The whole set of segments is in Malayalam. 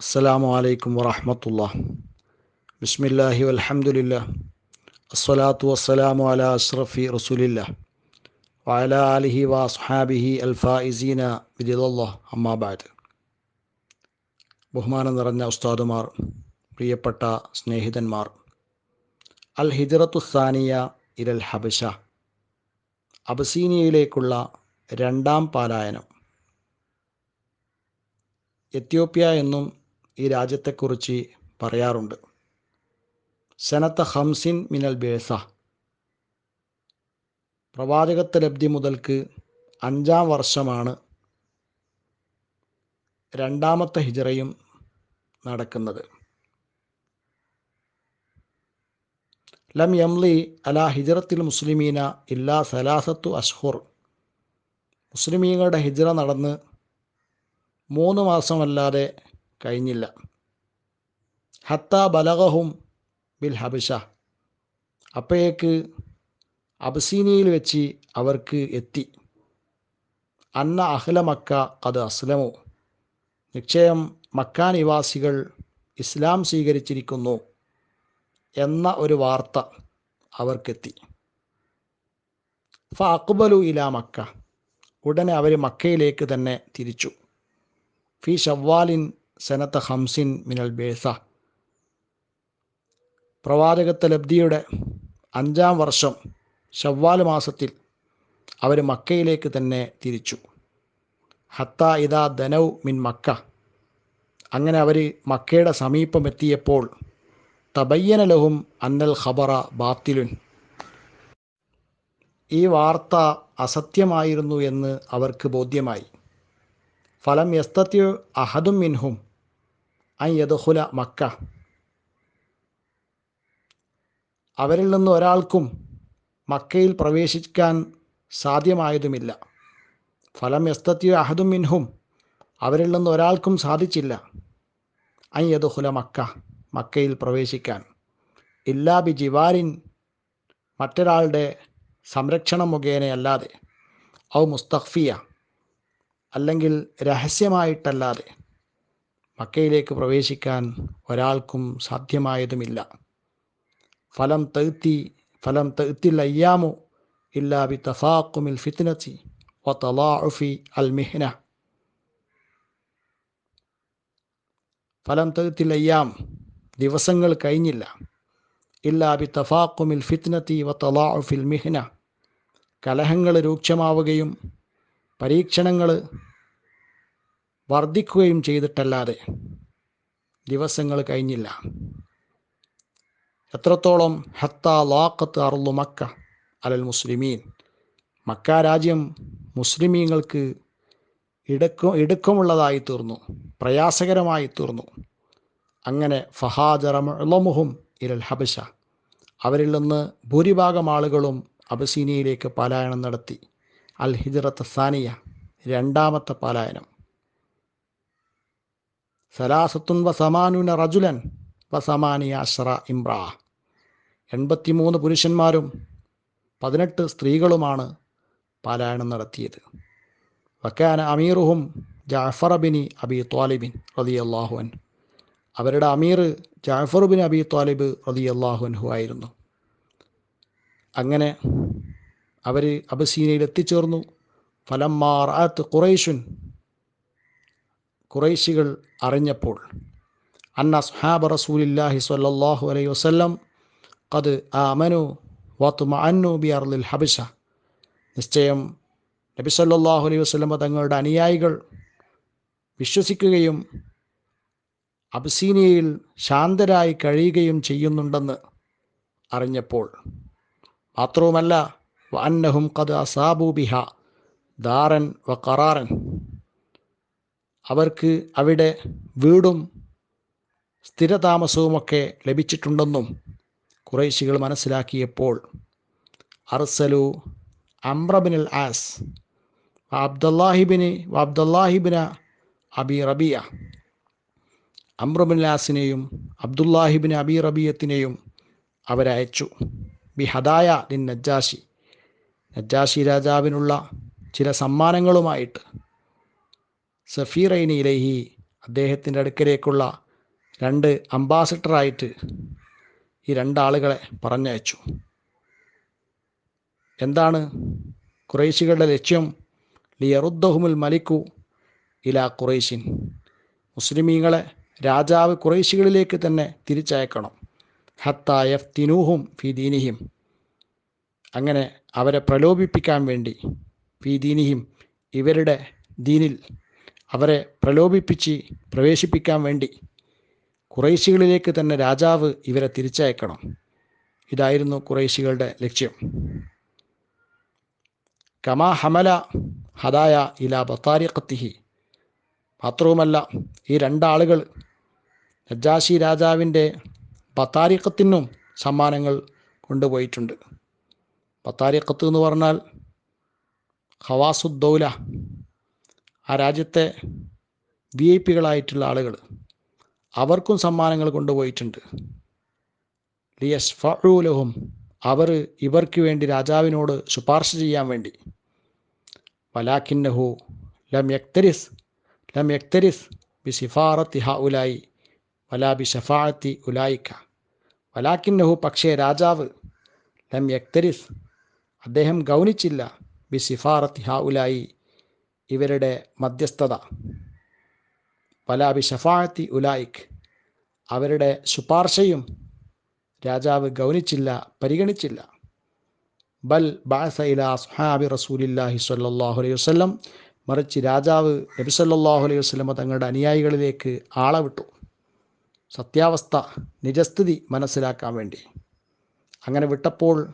അസ്സലാമു അലൈക്കും വറഹമത്തുള്ള ബിസ്മില്ലാഹി വലഹമുല്ല അസ്സലാത്തു വസ്സലാമു അല അഷ്റഫി റസൂലില്ല. വഅല ആലിഹി വസ്ഹാബിഹി അൽഫായിസീന ബിദിലല്ലാ അമ്മാബാദ് ബഹുമാനം നിറഞ്ഞ ഉസ്താദുമാർ പ്രിയപ്പെട്ട സ്നേഹിതന്മാർ. അൽ ഹിജറത്തു സാനിയ ഇരൽ ഹബഷ അബസീനിയയിലേക്കുള്ള രണ്ടാം പാലായനം. എത്യോപ്യ എന്നും ഈ രാജ്യത്തെക്കുറിച്ച് പറയാറുണ്ട്. സനത്ത ഹംസിൻ മിനൽ ബേസ. പ്രവാചകത്വ ലബ്ധി മുതൽക്ക് അഞ്ചാം വർഷമാണ് രണ്ടാമത്തെ ഹിജറയും നടക്കുന്നത്. ലം യംലി അല ഹിജറത്തിൽ മുസ്ലിമീന ഇല്ലാ സലാസത്തു അഷ്ഹുർ മുസ്ലിമീങ്ങളുടെ ഹിജറ നടന്ന് മൂന്ന് മാസമല്ലാതെ കഴിഞ്ഞില്ല. ഹത്ത ബലഗഹും ബിൽ ഹബിഷ അപ്പോഴേക്ക് അബസീനിയയിൽ വെച്ച് അവർക്ക് എത്തി. അന്ന അഹ്ല മക്ക അത് അസ്ലമു. നിശ്ചയം മക്ക നിവാസികൾ ഇസ്ലാം സ്വീകരിച്ചിരിക്കുന്നു എന്ന ഒരു വാർത്ത അവർക്കെത്തി. ഫ അക്ബലു ഇല മക്ക. ഉടനെ അവർ മക്കയിലേക്ക് തന്നെ തിരിച്ചു. ഫി ഷവ്വാലിൻ സനത്ത ഹംസിൻ മിനൽ ബേസ. പ്രവാചകത്വ ലബ്ധിയുടെ അഞ്ചാം വർഷം ഷവ്വാൽ മാസത്തിൽ അവർ മക്കയിലേക്ക് തന്നെ തിരിച്ചു. ഹത്ത ഇദാ ധനവ് മിൻ മക്ക. അങ്ങനെ അവർ മക്കയുടെ സമീപമെത്തിയപ്പോൾ തബയ്യന ലഹും അന്നൽ ഖബറ ബാത്തിലുൻ. ഈ വാർത്ത അസത്യമായിരുന്നു എന്ന് അവർക്ക് ബോധ്യമായി. ഫലം യസ്തത്യു അഹദും മിൻഹും. അൻ യദുഹുല മക്ക. അവരിൽ നിന്ന് ഒരാൾക്കും മക്കയിൽ പ്രവേശിക്കാൻ സാധ്യമായതുമില്ല. ഫലം എസ്തത്യ അഹദും മിൻഹും. അവരിൽ നിന്ന് ഒരാൾക്കും സാധിച്ചില്ല. അൻ യദുഹുല മക്ക മക്കയിൽ പ്രവേശിക്കാൻ. ഇല്ലാ ബി ജിവാരിൻ മറ്റൊരാളുടെ സംരക്ഷണം മുഖേനയല്ലാതെ ഔ മുസ്തഖ്ഫിയ അല്ലെങ്കിൽ രഹസ്യമായിട്ടല്ലാതെ. മക്കയിലേക്ക് പ്രവേശിക്കാൻ ഒരാൾക്കും സാധ്യമായതുമില്ല. ഫലം തെത്തി ഫലം തെത്തിൽ അയ്യാമു ഇല്ലാ ബി തഫാക്കുമിൽ ഫിത്നത്തി വ തലാഫി അൽ മിഹ്ന. ഫലം തെത്തിൽ അയ്യാം ദിവസങ്ങൾ കഴിഞ്ഞില്ല. ഇല്ലാ ബി തഫാക്കുമിൽ ഫിത്നത്തി വ തലാഫിൽ മിഹ്ന. കലഹങ്ങൾ രൂക്ഷമാവുകയും പരീക്ഷണങ്ങൾ വർദ്ധിക്കുകയും ചെയ്തിട്ടല്ലാതെ ദിവസങ്ങൾ കഴിഞ്ഞില്ല. എത്രത്തോളം ഹത്ത ലാഖത്ത് അറുള്ളു മക്ക അലൽ മുസ്ലിമീൻ. മക്ക രാജ്യം മുസ്ലിമീങ്ങൾക്ക് ഇടുക്കം ഇടുക്കമുള്ളതായി തീർന്നു പ്രയാസകരമായി തീർന്നു. അങ്ങനെ ഫഹാജറമുഹും ഇരൽ ഹബശ. അവരിൽ നിന്ന് ഭൂരിഭാഗം ആളുകളും അബസീനിയയിലേക്ക് പലായനം നടത്തി. അൽ ഹിജറത്ത് സാനിയ രണ്ടാമത്തെ പലായനം. സലാസത്തുൻ വ റജുലൻ വ സമാനിയ അഷ്റ ഇമ്രാ. എൺപത്തിമൂന്ന് പുരുഷന്മാരും പതിനെട്ട് സ്ത്രീകളുമാണ് പാലായനം നടത്തിയത്. വക്കാന അമീറുഹും ജാഫർ ബിനി അബി ത്വാലിബിൻ റതി അള്ളാഹുൻ അവരുടെ അമീർ ജാഫർ ബിൻ അബി ത്വാലിബ് റതി അള്ളാഹുൻഹു ആയിരുന്നു. അങ്ങനെ അവർ അബസീനയിൽ എത്തിച്ചേർന്നു ഫലം മാറാത്ത് ഖുറൈഷുൻ ഖുറൈശികൾ അറിഞ്ഞപ്പോൾ അന്ന സുഹാബ റസൂലില്ലാഹി സ്വല്ലല്ലാഹു അലൈഹി വസല്ലം ആ അമനു വാത്തു അന്നു ബി അർലിൽ ഹബിഷ നിശ്ചയം നബി സല്ലാഹു അലൈഹി വസ്ലമ തങ്ങളുടെ അനുയായികൾ വിശ്വസിക്കുകയും അബ്സീനിയയിൽ ശാന്തരായി കഴിയുകയും ചെയ്യുന്നുണ്ടെന്ന് അറിഞ്ഞപ്പോൾ മാത്രവുമല്ല വന്നഹും ഖദ് അസാബു ബിഹ ദാറൻ വ കറാറൻ. അവർക്ക് അവിടെ വീടും സ്ഥിരതാമസവുമൊക്കെ ലഭിച്ചിട്ടുണ്ടെന്നും കുറേശികൾ മനസ്സിലാക്കിയപ്പോൾ അർസലു അമ്രബിനിൽ ആസ് അബ്ദുല്ലാഹിബിന് അബ്ദുല്ലാഹിബിന അബി റബിയ അമ്രബിൻലാസിനെയും അബ്ദുല്ലാഹിബിൻ അബി റബിയത്തിനെയും അവരയച്ചു ബി ഹദായ ദിൻ നജ്ജാഷി നജ്ജാഷി രാജാവിനുള്ള ചില സമ്മാനങ്ങളുമായിട്ട് സഫീറൈനി ഇലഹി അദ്ദേഹത്തിന്റെ അടുക്കലേക്കുള്ള രണ്ട് അംബാസിഡറായിട്ട് ഈ രണ്ടാളുകളെ പറഞ്ഞയച്ചു. എന്താണ് കുറേശികളുടെ ലക്ഷ്യം? ലിയറുദ്ദഹുമുൽ മലിക്കു ഇല കുറേശിൻ മുസ്ലിമീങ്ങളെ രാജാവ് കുറേശികളിലേക്ക് തന്നെ തിരിച്ചയക്കണം. ഹത്ത യഫ്തിനൂഹും ഫി ദീനിഹിം. അങ്ങനെ അവരെ പ്രലോഭിപ്പിക്കാൻ വേണ്ടി ഫി ദീനിഹിം ഇവരുടെ ദീനിൽ അവരെ പ്രലോഭിപ്പിച്ച് പ്രവേശിപ്പിക്കാൻ വേണ്ടി കുറേശികളിലേക്ക് തന്നെ രാജാവ് ഇവരെ തിരിച്ചയക്കണം. ഇതായിരുന്നു കുറേശികളുടെ ലക്ഷ്യം. കമാ ഹമല ഹദായ ഇല ബത്താരിഖത്തിഹി. മാത്രവുമല്ല ഈ രണ്ടാളുകൾ നജാശി രാജാവിന്റെ ബത്താരിഖത്തിനും സമ്മാനങ്ങൾ കൊണ്ടുപോയിട്ടുണ്ട്. ബത്താരിഖത്ത് എന്ന് പറഞ്ഞാൽ ഖവാസുദ്ദൗല ആ രാജ്യത്തെ വി ഐ പികളായിട്ടുള്ള ആളുകൾ അവർക്കും സമ്മാനങ്ങൾ കൊണ്ടുപോയിട്ടുണ്ട്. ലിയസ് ഫഊലഹും അവർ ഇവർക്ക് വേണ്ടി രാജാവിനോട് ശുപാർശ ചെയ്യാൻ വേണ്ടി. വലാഖിന്നഹു ലം യക്തരിസ് ലം യക്തരിസ് ബി സിഫാറത്തി ഹ ഉലായി വലാ ബി ഷഫാഅത്തി ഉലായിക്ക. വലാഖിന്നഹു പക്ഷേ രാജാവ് ലം യക്തരിസ് അദ്ദേഹം ഗൗനിച്ചില്ല ബി സിഫാറത്തി ഹ ഉലായി ഇവരുടെ മധ്യസ്ഥത. പലാബി ഷഫാത്തി ഉലായിക്. അവരുടെ ശുപാർശയും രാജാവ് ഗൗനിച്ചില്ല പരിഗണിച്ചില്ല. ബൽ ബാസ ഇല സുഹാബി റസൂലില്ലാഹി സ്വല്ലല്ലാഹു അലൈഹി വസ്ലം മറിച്ച് രാജാവ് നബി സല്ലാഹു അലൈഹി വസ്ലമ തങ്ങളുടെ അനുയായികളിലേക്ക് ആളെ വിട്ടു. സത്യാവസ്ഥ നിജസ്ഥിതി മനസ്സിലാക്കാൻ വേണ്ടി. അങ്ങനെ വിട്ടപ്പോൾ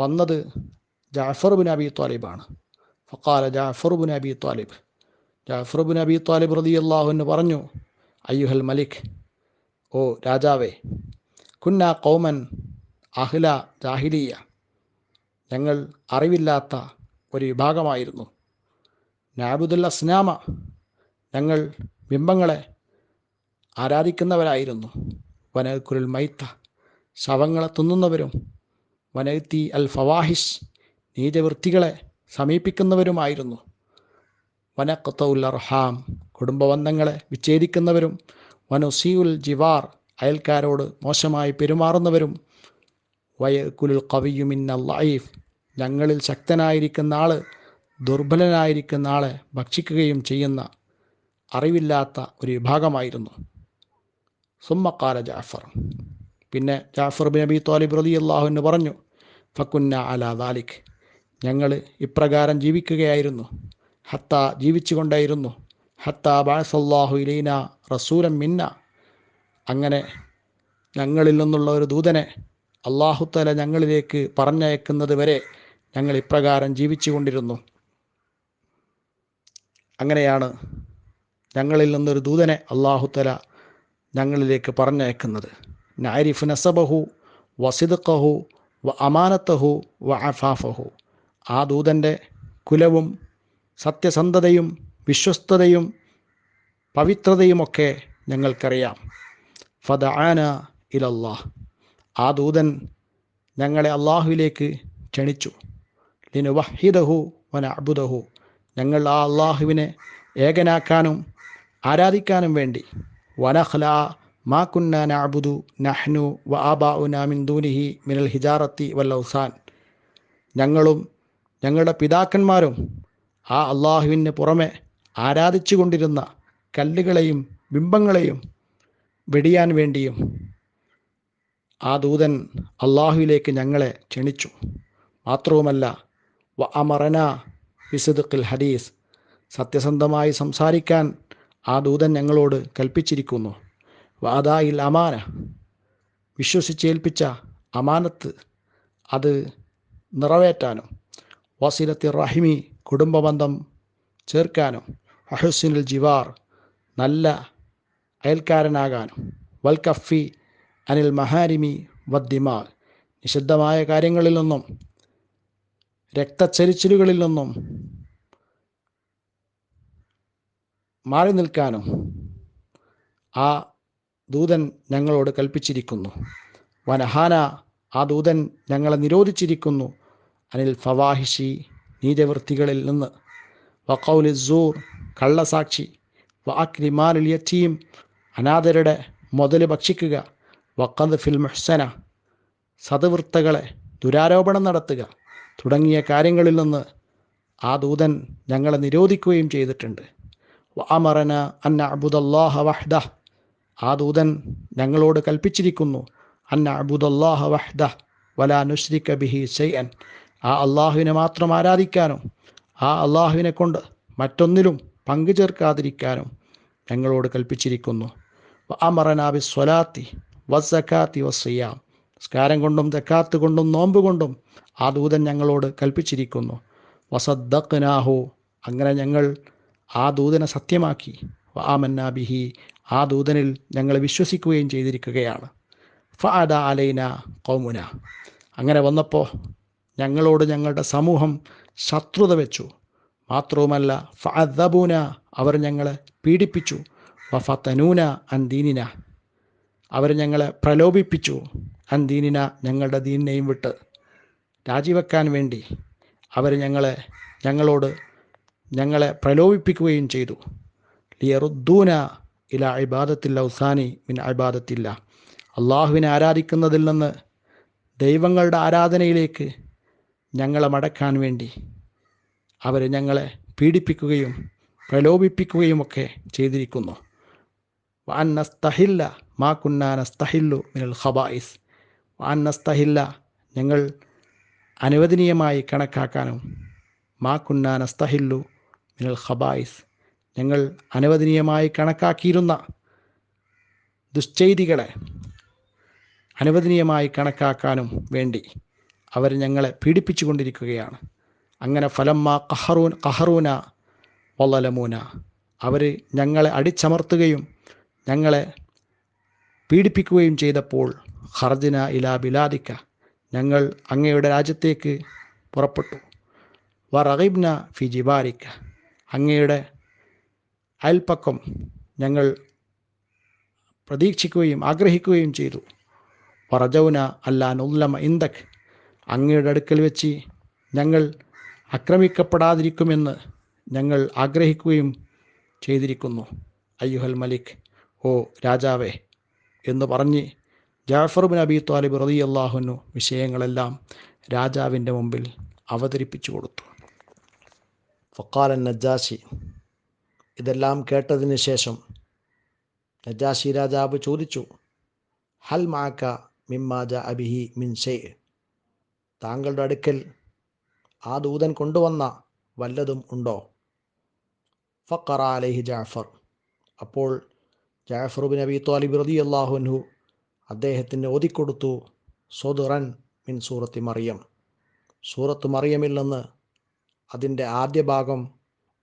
വന്നത് ജാഫർ ബിൻ അബി ത്വാലിബാണ് ഫക്കാല Jafar bin Abi Talib Jafar bin Abi Talib റളിയല്ലാഹു അൻഹു പറഞ്ഞു അയ്യുഹൽ മലിക് ഓ രാജാവേ കുന്ന കൗമൻ അഹ്ല ജാഹിലിയ. ഞങ്ങൾ അറിവില്ലാത്ത ഒരു വിഭാഗമായിരുന്നു. നാബുദുൽ അസ്നാമ ഞങ്ങൾ ബിംബങ്ങളെ ആരാധിക്കുന്നവരായിരുന്നു. വനകുരുൽ മൈത്ത ശവങ്ങളെ തിന്നുന്നവരും വനത്തി അൽ ഫവാഹിഷ് നീചവൃത്തികളെ സമീപിക്കുന്നവരുമായിരുന്നു. വനക്കത്തൗൽ അർഹാം കുടുംബബന്ധങ്ങളെ വിച്ഛേദിക്കുന്നവരും വനുസീഉൽ ജിവാർ അയൽക്കാരോട് മോശമായി പെരുമാറുന്നവരും വയക്കുലുൽ കവിയുമിന്ന ലൈഫ് ഞങ്ങളിൽ ശക്തനായിരിക്കുന്ന ആൾ ദുർബലനായിരിക്കുന്ന ആളെ ഭക്ഷിക്കുകയും ചെയ്യുന്ന അറിവില്ലാത്ത ഒരു വിഭാഗമായിരുന്നു. സുമ്മക്കാല ജാഫർ. പിന്നെ ജാഫർ ബിൻ അബി തോലിബ് അള്ളാഹുവിന് പറഞ്ഞു ഫക്കുന്ന അലാ ദാലിഖ് ഞങ്ങൾ ഇപ്രകാരം ജീവിക്കുകയായിരുന്നു. ഹത്ത ജീവിച്ചുകൊണ്ടായിരുന്നു. ഹത്ത ബാസല്ലാഹു ഇലീന റസൂലം മിന്ന. അങ്ങനെ ഞങ്ങളിൽ നിന്നുള്ള ഒരു ദൂതനെ അള്ളാഹുത്തല ഞങ്ങളിലേക്ക് പറഞ്ഞയക്കുന്നത് വരെ ഞങ്ങൾ ഇപ്രകാരം ജീവിച്ചു കൊണ്ടിരുന്നു അങ്ങനെയാണ് ഞങ്ങളിൽ നിന്നൊരു ദൂതനെ അള്ളാഹുത്തല ഞങ്ങളിലേക്ക് പറഞ്ഞയക്കുന്നത്. നാരിഫ് നസബഹു വസിദക്കഹു വ അമാനത്തഹു വ അഫാഫഹു. ആ ദൂതന്റെ കുലവും സത്യസന്ധതയും വിശ്വസ്തതയും പവിത്രതയുമൊക്കെ ഞങ്ങൾക്കറിയാം. ഫദാന ഇലല്ലാഹ്. ആ ദൂതൻ ഞങ്ങളെ അള്ളാഹുവിലേക്ക് ക്ഷണിച്ചു. ലിനു വഹിദഹു വന അബുദഹു ഞങ്ങൾ ആ അള്ളാഹുവിനെ ഏകനാക്കാനും ആരാധിക്കാനും വേണ്ടി. വനഹ്ല മാ കുന്ന നഅബുദു നഹ്നു വ ആബാഉന മിൻ ദൂനിഹി മിനൽ ഹിജാറത്തി വൽ ഔസാൻ. ഞങ്ങളും ഞങ്ങളുടെ പിതാക്കന്മാരും ആ അള്ളാഹുവിന് പുറമെ ആരാധിച്ചു കൊണ്ടിരുന്ന കല്ലുകളെയും ബിംബങ്ങളെയും വെടിയാൻ വേണ്ടിയും ആ ദൂതൻ അള്ളാഹുവിലേക്ക് ഞങ്ങളെ ക്ഷണിച്ചു. മാത്രവുമല്ല വ അമറന വിസുദുക്കിൽ ഹദീസ്. സത്യസന്ധമായി സംസാരിക്കാൻ ആ ദൂതൻ ഞങ്ങളോട് കൽപ്പിച്ചിരിക്കുന്നു. വാദായിൽ അമാന. വിശ്വസിച്ചേൽപ്പിച്ച അമാനത്ത് അത് നിറവേറ്റാനും വസിലത്തി റഹിമി കുടുംബബന്ധം ചേർക്കാനും അഹുസിനുൽ ജിവാർ നല്ല അയൽക്കാരനാകാനും. വൽ കഫി അനിൽ മഹാരിമി വദ്ദിമാ നിഷിദ്ധമായ കാര്യങ്ങളിൽ നിന്നും രക്തച്ചരിച്ചിലുകളിൽ നിന്നും മാറി നിൽക്കാനും ആ ദൂതൻ ഞങ്ങളോട് കൽപ്പിച്ചിരിക്കുന്നു. വനഹാന ആ ദൂതൻ ഞങ്ങളെ നിരോധിച്ചിരിക്കുന്നു. അനിൽ ഫവാഹിഷി നീചവൃത്തികളിൽ നിന്ന്. വക്കൗലി സൂർ കള്ളസാക്ഷി. വ അക്രിമാലുൽ യറ്റീം അനാഥരുടെ മുതൽ ഭക്ഷിക്കുക. വക്കത് ഫിൽ മുഹ്സന സതവൃത്തകളെ ദുരാരോപണം നടത്തുക. തുടങ്ങിയ കാര്യങ്ങളിൽ നിന്ന് ആ ദൂതൻ ഞങ്ങളെ നിരോധിക്കുകയും ചെയ്തിട്ടുണ്ട്. വാമറന അന്ന അബുദല്ലാഹ വഹ്ദ ആ ദൂതൻ ഞങ്ങളോട് കൽപ്പിച്ചിരിക്കുന്നു അന്ന അബുദല്ലാഹ വഹ്ദ വലാ നുശ്രിക ബിഹി സൈഅൻ ആ അള്ളാഹുവിനെ മാത്രം ആരാധിക്കാനും ആ അള്ളാഹുവിനെ കൊണ്ട് മറ്റൊന്നിലും പങ്കു ചേർക്കാതിരിക്കാനും ഞങ്ങളോട് കൽപ്പിച്ചിരിക്കുന്നു. അമറനാബി സ്വലാത്തി വസക്കാത്തി വസ്സയ്യാം സ്കാരം കൊണ്ടും ദക്കാത്ത് കൊണ്ടും നോമ്പ് കൊണ്ടും ആ ദൂതൻ ഞങ്ങളോട് കൽപ്പിച്ചിരിക്കുന്നു. വസദ്ദഖ്നാഹു അങ്ങനെ ഞങ്ങൾ ആ ദൂതനെ സത്യമാക്കി. വാമന്ന ബിഹി. ആ ദൂതനിൽ ഞങ്ങൾ വിശ്വസിക്കുകയും ചെയ്തിരിക്കുകയാണ്. ഫഅദ അലൈന കൗമുന അങ്ങനെ വന്നപ്പോൾ ഞങ്ങളോട് ഞങ്ങളുടെ സമൂഹം ശത്രുത വെച്ചു. മാത്രവുമല്ല ഫഅദബൂന അവർ ഞങ്ങളെ പീഡിപ്പിച്ചു. വഫത്തനൂന അന്തീനിന അവർ ഞങ്ങളെ പ്രലോഭിപ്പിച്ചു. അന്തീനിന ഞങ്ങളുടെ ദീനിനെയും വിട്ട് രാജിവെക്കാൻ വേണ്ടി അവർ ഞങ്ങളെ ഞങ്ങളോട് ഞങ്ങളെ പ്രലോഭിപ്പിക്കുകയും ചെയ്തു. ലിയറുദ്ദൂന ഇല അബാദത്തില്ല ഉസാനി മിൻ അബാദത്തില്ല അള്ളാഹുവിനെ ആരാധിക്കുന്നതിൽ നിന്ന് ദൈവങ്ങളുടെ ആരാധനയിലേക്ക് ഞങ്ങളെ മടക്കാൻ വേണ്ടി അവർ ഞങ്ങളെ പീഡിപ്പിക്കുകയും പ്രലോഭിപ്പിക്കുകയുമൊക്കെ ചെയ്തിരിക്കുന്നു. വാൻ മാ കുന്നാ നസ്തഹില്ലു മിനൽ ഖബായിസ്. വാൻ നസ്തഹില്ല ഞങ്ങൾ അനുവദനീയമായി കണക്കാക്കാനും മാ കുന്നാ നസ്തഹില്ലു മിനൽ ഖബായിസ്. ഞങ്ങൾ അനുവദനീയമായി കണക്കാക്കിയിരുന്ന ദുശ്ചെയ്തികളെ അനുവദനീയമായി കണക്കാക്കാനും വേണ്ടി അവർ ഞങ്ങളെ പീഡിപ്പിച്ചു കൊണ്ടിരിക്കുകയാണ് അങ്ങനെ ഫലമ്മ കഹറൂൻ കഹറൂന വല്ലലമൂന അവർ ഞങ്ങളെ അടിച്ചമർത്തുകയും ഞങ്ങളെ പീഡിപ്പിക്കുകയും ചെയ്തപ്പോൾ ഹർജന ഇലാ ബിലാദിക്ക ഞങ്ങൾ അങ്ങയുടെ രാജ്യത്തേക്ക് പുറപ്പെട്ടു. വ റഹീബ്ന ഫി ജിബാരിക്ക അങ്ങയുടെ അയൽപ്പക്കം ഞങ്ങൾ പ്രതീക്ഷിക്കുകയും ആഗ്രഹിക്കുകയും ചെയ്തു. പറജൗന അല്ലാ നുല്ലമ ഇന്ദക് അങ്ങയുടെ അടുക്കൽ വെച്ച് ഞങ്ങൾ ആക്രമിക്കപ്പെടാതിരിക്കുമെന്ന് ഞങ്ങൾ ആഗ്രഹിക്കുകയും ചെയ്തിരിക്കുന്നു. അയ്യുഹൽ മലിക് ഓ രാജാവേ എന്ന് പറഞ്ഞ് ജാഫർ ബിൻ അബി താലിബ് റതി അള്ളാഹുനു വിഷയങ്ങളെല്ലാം രാജാവിന്റെ മുമ്പിൽ അവതരിപ്പിച്ചു കൊടുത്തു. ഫക്കാലൻ നജാശി ഇതെല്ലാം കേട്ടതിന് ശേഷം നജാശി രാജാവ് ചോദിച്ചു ഹൽ മാക്ക മിമ്മാജ അബിഹി മിൻ താങ്കളുടെ അടുക്കൽ ആ ദൂതൻ കൊണ്ടുവന്ന വല്ലതും ഉണ്ടോ? ഫക്കറ അലഹി ജാഫർ. അപ്പോൾ ജാഫറുബിൻ ബിൻ അബി താലിബ് റതി അള്ളാഹുൻഹു അദ്ദേഹത്തിന് ഓതിക്കൊടുത്തു സൊതുറൻ മിൻ സൂറത്തി മറിയം. സൂറത്ത് മറിയമിൽ നിന്ന് അതിന്റെ ആദ്യ ഭാഗം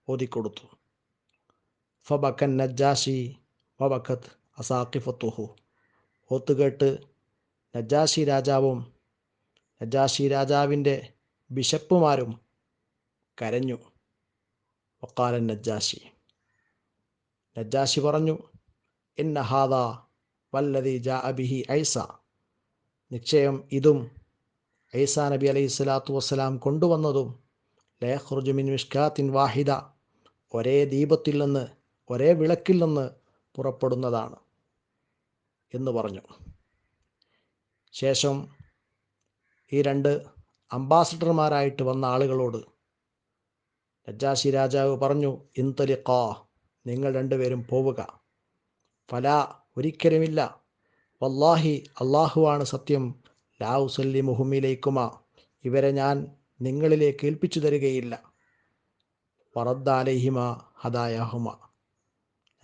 ഓതിക്കൊടുത്തു. ഫബക്കൻ നജ്ജാഷി വബക്കത്ത് അസാഖിഫത്തുഹു. ഓത്തുകേട്ട് നജ്ജാഷി രാജാവും നജാഷി രാജാവിന്റെ ബിഷപ്പുമാരും കരഞ്ഞു. വക്കാലൻ നജാഷി നജാഷി പറഞ്ഞു ഇന്ന ഹാദ വല്ലതി ജാ അബിഹി ഐസ. നിശ്ചയം ഇതും ഐസ നബി അലൈഹി സ്വലാത്തു വസ്സലാം കൊണ്ടുവന്നതും ലേഖുർജുമിൻ മിഷ്കാത്തിൻ വാഹിദ. ഒരേ ദീപത്തിൽ നിന്ന് ഒരേ വിളക്കിൽ നിന്ന് പുറപ്പെടുന്നതാണ്. എന്ന് പറഞ്ഞു. ശേഷം ഈ രണ്ട് അംബാസഡർമാരായിട്ട് വന്ന ആളുകളോട് നജാശി രാജാവ് പറഞ്ഞു ഇന്തലിഖാ നിങ്ങൾ രണ്ടുപേരും പോവുക. ഫല ഒരിക്കലുമില്ല. വല്ലാഹി അള്ളാഹുവാണ് സത്യം. ലാവുസല്ലി മുഹമ്മിലേക്കുമ ഇവരെ ഞാൻ നിങ്ങളിലേക്ക് ഏൽപ്പിച്ചു തരികയില്ല. വറദ്ദാലഹിമ ഹദായഹുമ.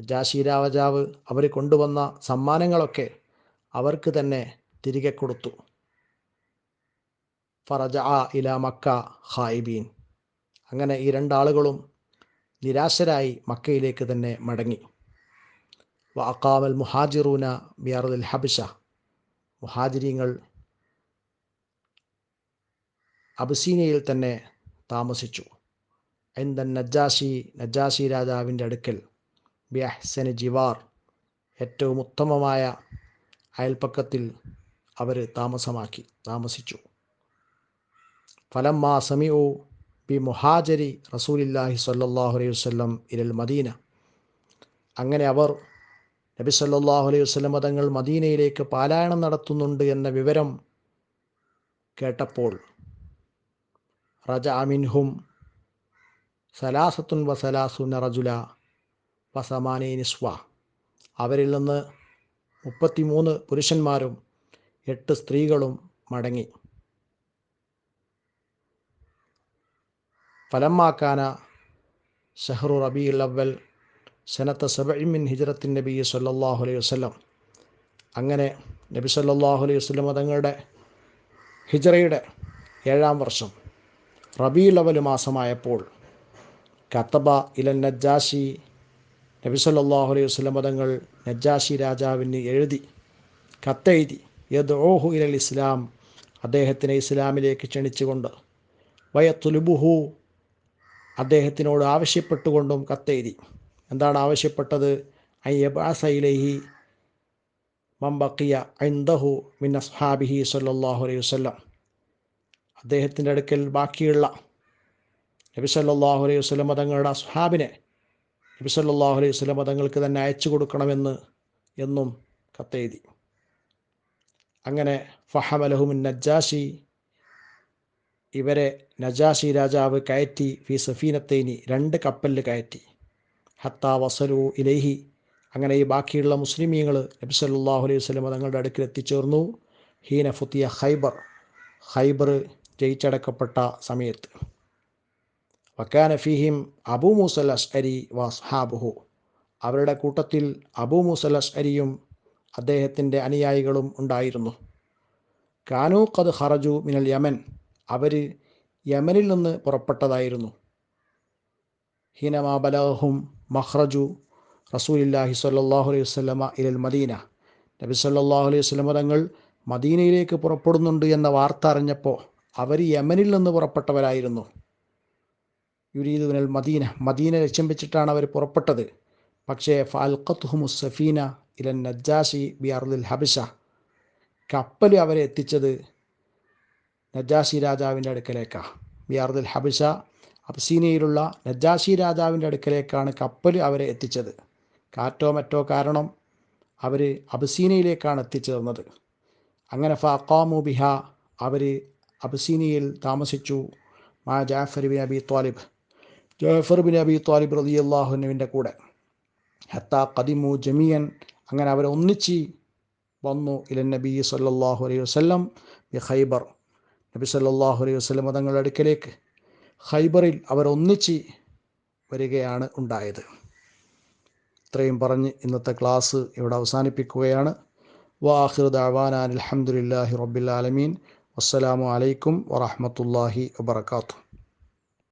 നജാശി രാജാവ് അവർ കൊണ്ടുവന്ന സമ്മാനങ്ങളൊക്കെ അവർക്ക് തന്നെ തിരികെ കൊടുത്തു. ഫറജ ആ ഇല മക്ക ഹായിബീൻ അങ്ങനെ ഈ രണ്ടാളുകളും നിരാശരായി മക്കയിലേക്ക് തന്നെ മടങ്ങി. വാക്കാമൽ മുഹാജിറൂന ബിയാറുൽ ഹബിഷ. മുഹാജിരിങ്ങൾ അബസീനയിൽ തന്നെ താമസിച്ചു. എന്തൻ നജാഷി നജാഷി രാജാവിന്റെ അടുക്കൽ ബിഅഹ്സന് ജിവാർ ഏറ്റവും ഉത്തമമായ അയൽപ്പക്കത്തിൽ അവർ താമസമാക്കി താമസിച്ചു. ഫലമ്മാ സമിഉ ബി മുഹാജരി റസൂലില്ലാഹി സല്ലാഹു അലൈഹി വസ്ലം ഇരൽ മദീന. അങ്ങനെ അവർ നബി സല്ലാഹു അലൈഹി വസ്ലം തങ്ങൾ മദീനയിലേക്ക് പാലായണം നടത്തുന്നുണ്ട് എന്ന വിവരം കേട്ടപ്പോൾ റജ അമിൻഹും സലാസത്തുൻ വസലാസുന റജുല വസമാനേ നിസ്വ. അവരിൽ നിന്ന് മുപ്പത്തിമൂന്ന് പുരുഷന്മാരും എട്ട് സ്ത്രീകളും മടങ്ങി. ഫലമാക്കാന ഷഹ്റു റബിയുൽ അവൽ സനത്ത സബഇമിൻ ഹിജറത്തിൻ നബി സല്ലാഹു അലൈഹി വസ്ലം അങ്ങനെ നബി സല്ലാഹു അലൈഹി വസ്ലം തങ്ങളുടെ ഹിജറയുടെ ഏഴാം വർഷം റബിയുൽ അവൽ മാസമായപ്പോൾ കത്തബ ഇലൻ നജ്ജാഷി നബി സല്ലാഹു അലൈഹി വസ്ലം തങ്ങൾ നജ്ജാഷി രാജാവിന് എഴുതി കത്തെഴുതി യദ്ഓഹു ഇലൽ ഇസ്ലാം അദ്ദേഹത്തിനെ ഇസ്ലാമിലേക്ക് ക്ഷണിച്ചുകൊണ്ട് വയത്തുലുബുഹു അദ്ദേഹത്തിനോട് ആവശ്യപ്പെട്ടുകൊണ്ടും കത്തെഴുതി. എന്താണ് ആവശ്യപ്പെട്ടത്? അയ്യബാസൈലഹി മമ്പക്കിയ ഐന്ദഹു മിൻ അസ്ഹാബിഹി സല്ലാഹു അലൈഹി വസല്ലം. അദ്ദേഹത്തിന്റെ അടുക്കൽ ബാക്കിയുള്ള നബി സല്ലാഹു അലൈഹി വസ്ലം മതങ്ങളുടെ അസ്ഹാബിനെ നബി സല്ലാഹു അലൈഹി വസ്ലം മതങ്ങൾക്ക് തന്നെ അയച്ചു കൊടുക്കണമെന്ന് എന്നും കത്തെഴുതി. അങ്ങനെ ഫഹമലഹുമിൻ നജ്ജാഷി ഇവരെ നജാഷി രാജാവ് കയറ്റി ഫി സഫീനത്തേനി രണ്ട് കപ്പലിൽ കയറ്റി. ഹത്ത വസലു ഇലേഹി. അങ്ങനെ ഈ ബാക്കിയുള്ള മുസ്ലിമീങ്ങൾ നബി സല്ലല്ലാഹു അലൈഹി വസല്ലം തങ്ങളുടെ അടുക്കിൽ എത്തിച്ചേർന്നു. ഹീന ഫുത്തിയ ഹൈബർ ഹൈബർ ജയിച്ചടക്കപ്പെട്ട സമയത്ത്. വക്കാന ഫിഹിം അബൂ മൂസൽ അഷ്അരി വാസ്ഹാബുഹു അവരുടെ കൂട്ടത്തിൽ അബൂ മൂസൽ അഷ്അരിയും അദ്ദേഹത്തിന്റെ അനുയായികളും ഉണ്ടായിരുന്നു. കാനു ഖദ് ഹറജു മിനൽ യമൻ. അവർ യമനിൽ നിന്ന് പുറപ്പെട്ടതായിരുന്നു. ഹീനമാ ബലഹും മഹ്റജു റസൂലില്ലാഹി സല്ലാഹു അലൈഹി വസല്ലമ ഇരൽ മദീന. നബി സല്ലാഹു അലൈഹി വസല്ലമ തങ്ങൾ മദീനയിലേക്ക് പുറപ്പെടുന്നുണ്ട് എന്ന വാർത്ത അറിഞ്ഞപ്പോൾ അവർ യമനിൽ നിന്ന് പുറപ്പെട്ടവരായിരുന്നു. യുരീദുവിനൽ മദീന മദീന ലക്ഷ്യം വെച്ചിട്ടാണ് അവർ പുറപ്പെട്ടത്. പക്ഷേ ഫാൽഖത്തുഹുമു സഫീന ഇലൻ നജ്ജാഷി ബി അർദിൽ ഹബിഷ. കപ്പൽ അവരെ എത്തിച്ചത് നജാഷി രാജാവിന്റെ അടുക്കലേക്കാണ് ബിയാർദുൽ ഹബിഷ അബ്സീനയിലുള്ള നജാഷി രാജാവിന്റെ അടുക്കലേക്കാണ് കപ്പൽ അവരെ എത്തിച്ചത്. കാറ്റോ മറ്റോ കാരണം അവർ അബ്സീനയിലേക്കാണ് എത്തിച്ചേർന്നത് അങ്ങനെ ഫാക്കാമു ബിഹ അവർ അബ്സീനയിൽ താമസിച്ചു. മാ Jafar bin Abi Talib Jafar bin Abi Talib റതി അള്ളാഹുനുവിന്റെ കൂടെ. ഹത്ത കദിമു ജമിയൻ അങ്ങനെ അവരെ ഒന്നിച്ച് വന്നു ഇലൻ നബി സല്ലാഹു അലൈഹി വസ്ലം ബി ഖൈബർ. നബി സല്ലാഹു അലൈഹി വസ്ലം തങ്ങളുടെ അടുക്കലേക്ക് ഹൈബറിൽ അവർ ഒന്നിച്ച് വരികയാണ് ഉണ്ടായത്. ഇത്രയും പറഞ്ഞ് ഇന്നത്തെ ക്ലാസ് ഇവിടെ അവസാനിപ്പിക്കുകയാണ്. വാഹിർ ദഅവാന അൽഹംദുലില്ലാഹി റബ്ബിൽ ആലമീൻ. വസ്സലാമു അലൈക്കും വറഹ്മത്തുള്ളാഹി വബറകാതുഹു.